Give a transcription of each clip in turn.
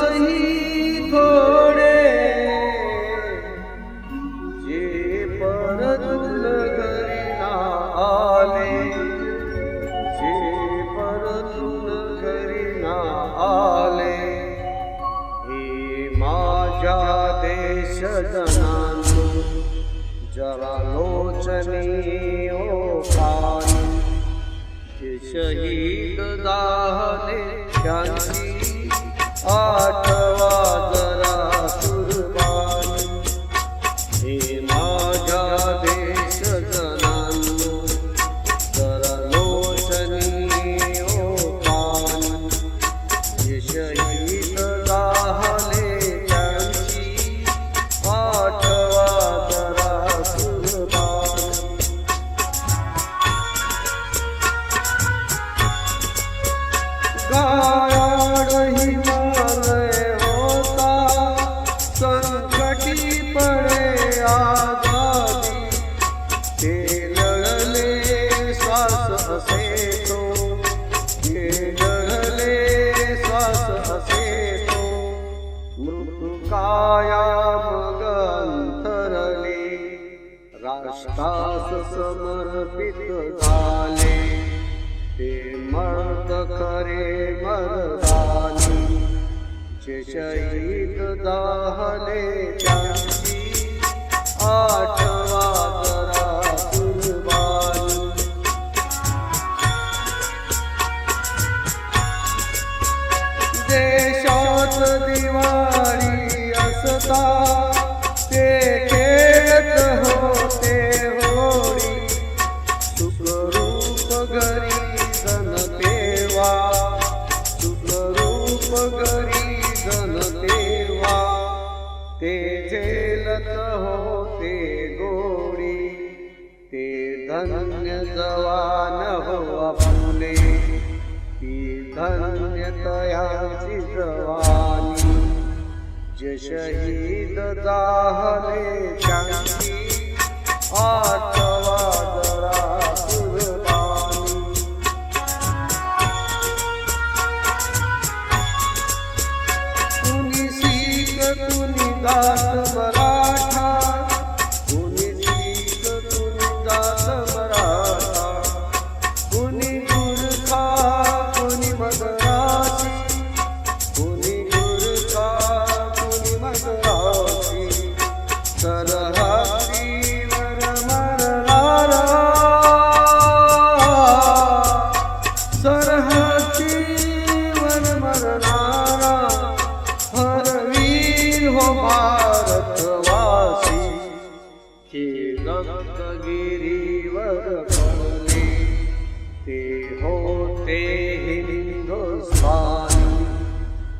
त्यासही थोडे। जे परतून घरी ना आले घरी आले हे माझ्या जरा लोचनी ओ जे शहीद आठवा आजादी ते लढले श्वास असे तो ते लढले श्वास असे तो मृत्यू मग अंतरले राष्ट्रास समर्पित झाले ते मर्द करे मर्दानी जे शहीद दाहले त्या દિવાળી અસતા તે ખેડત હોતે હોળી સુખરૂપ ગરી ધન દેવા સુખરૂપ ગરી ધન દેવા તે જેલત હો धन्य जवान हो फुले ती धन्य तयाची जवानी जे शहीद जाहले त्यांची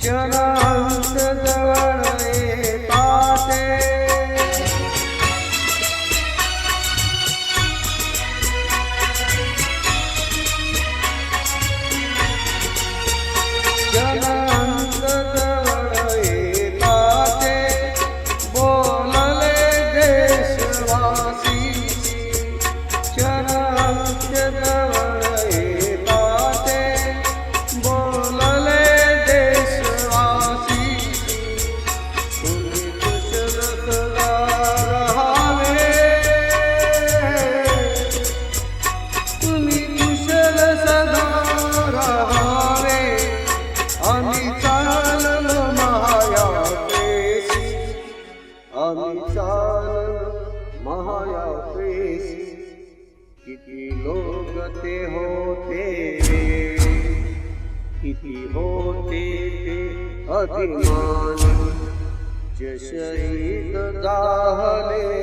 这个。विशाल महाया प्रेस किती ते होते कि होते ते अभिमान? जशरी दाहले